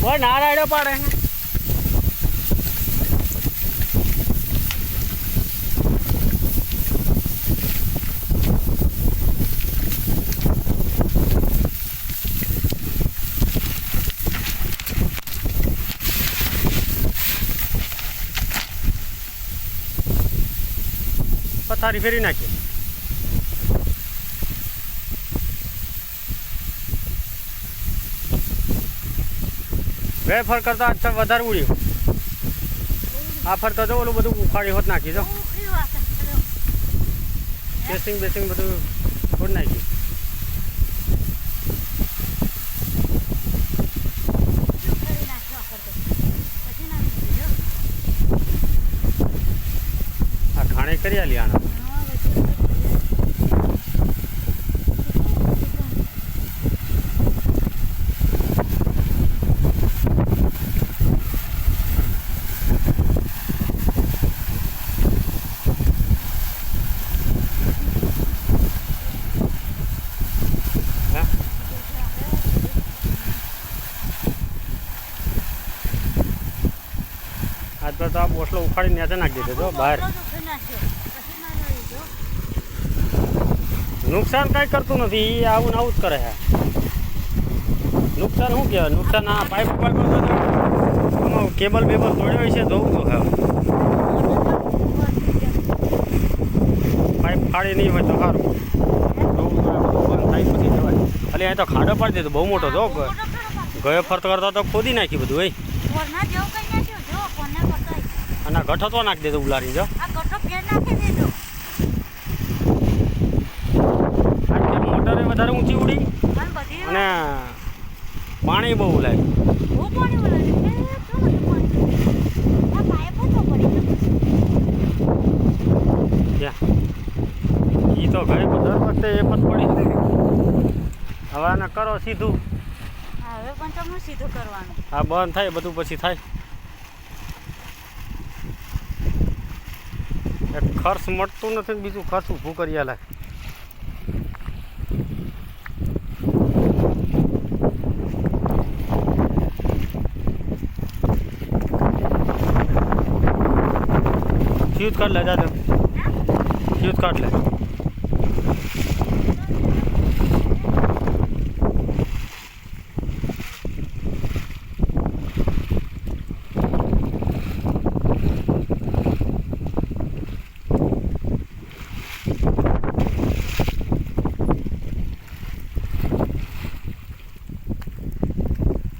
કોઈ ના રાડ્યો પાડે. પથારી ફેરી નાખી. વેફર કરતા આજ વધારે ઉડ્યું. આ ફરતા જો ઓલું બધું ઉખાડી હોત નાખી દો બેસિંગ બેસિંગ બધું ખોડ નાખ્યું આ ખાણે કરી આલી આના. આજ તો આ બોસલો ઉખાડી નેચે નાખી દીધો બહાર. નુકસાન કાંઈ કરતું નથી એ આવું ને આવું જ કરે છે. નુકસાન શું કહેવાય? નુકસાન આ પાઇપ પાઇપ કેબલ બેબલ તોડ્યો છે, જોવું તો હવે પાઇપ ફાડી નહીં હોય તો સારું. જોવું થાય ખાલી અહીં તો ખાડો પાડી દીધો, બહુ મોટો, જો, ગયો ફરતો કરતા તો ખોદી નાખ્યું બધું એ અને ગઠો તો નાખી દેજો ઉલારી જો. મોટરે વધારે ઊંચી ઉડી અને પાણી બહુ ઉલાય એ તો ઘરે દર વખતે એ પણ પડી હવે આને કરો સીધું. હવે પણ તમને સીધું કરવાનું. હા બંધ થાય બધું પછી થાય. ખર્ચ મળતું નથી ને બીજું ખર્ચ ઊભું કરી આલે. ફ્યુઝ કાઢ લે દાદા ફ્યુઝ કાઢ લે.